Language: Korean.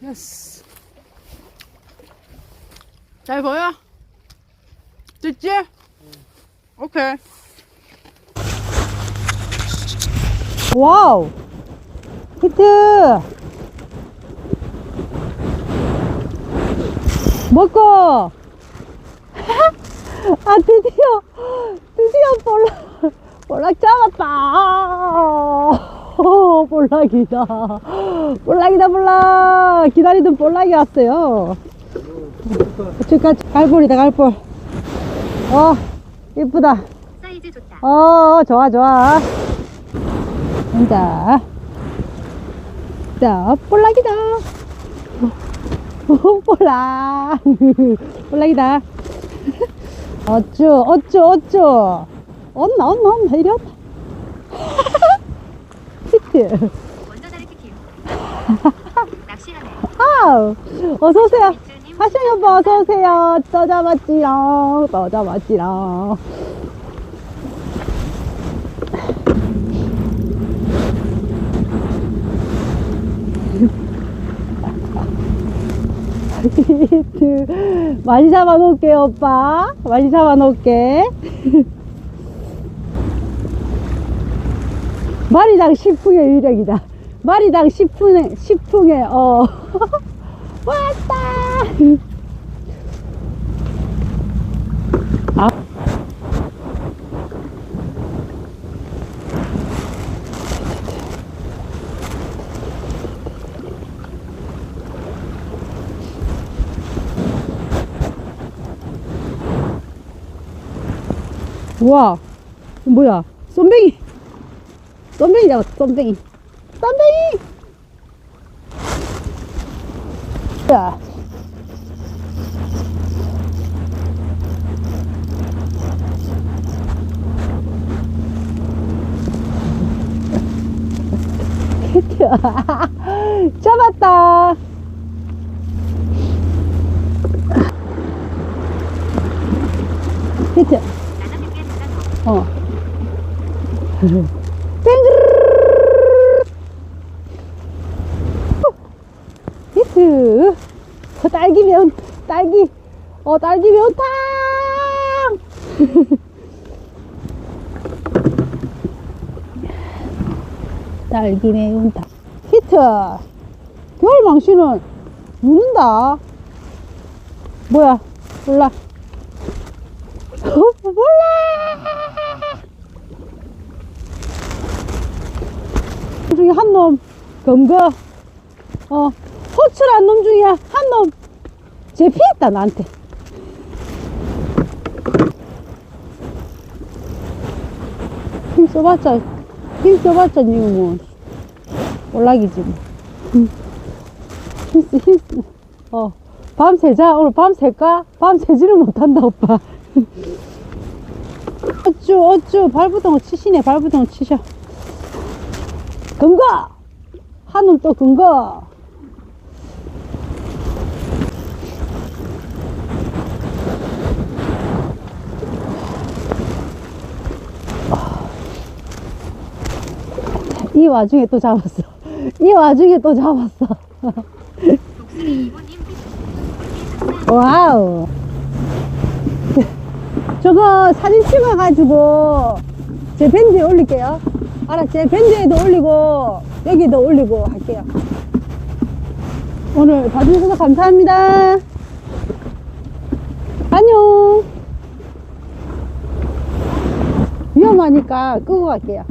됐어. 잘 보여? 됐지? 오케이. 와우! 히트! 먹고! 아, 드디어, 드디어 볼락, 볼락 잡았다! 오, 볼락이다. 볼락이다, 볼락! 기다리던 볼락이 왔어요. 지금 갈볼이다, 갈볼. 어, 이쁘다. 사이즈 좋다. 어, 좋아, 좋아. 자, 자, 볼락이다. 오, 볼락. 볼락이다. 어쭈, 어쭈, 어쭈. 온나, 온나, 온나, 이리 온나. 히트. 먼저 다리 키키. 낚시하네. 아우, 어서오세요. 하셔 여보, 어서오세요. 잡았지롱. 히트. 많이 잡아놓을게, 오빠. 많이 잡아놓을게. 마리당 10풍의 유력이다. 마리당 10풍의, 10풍의, 어. 왔다! 아. 이거 뭐야? 쏨뱅이! 쏨뱅이 잡았어, 쏨뱅이! 쏨뱅이! 자. 잡았다. 히트. 어. 히트. 어, 딸기 매운, 딸기. 어, 딸기 매운탕! 딸기 매운탕. 히트. 겨울 망치는 묻는다. 뭐야? 몰라. 어, 몰라! 그 중에 한 놈, 검거, 어, 호출한 놈 중에 한 놈, 제피했다, 나한테. 힘 써봤자, 힘 써봤자, 이거 뭐, 올락이지, 뭐. 음. 힘쓰, 힘쓰, 어, 밤 새자? 오늘 밤 셀까? 밤 새지를 못한다, 오빠. 어쭈, 어쭈, 발부동을 치시네, 발부동을 치셔. 근거! 한놈 또 근거! 이 와중에 또 잡았어. 이 와중에 또 잡았어. 와우. 저거 사진 찍어가지고 제 밴드에 올릴게요. 제 밴드에도 올리고 여기도 올리고 할게요. 오늘 봐주셔서 감사합니다. 안녕. 위험하니까 끄고 갈게요.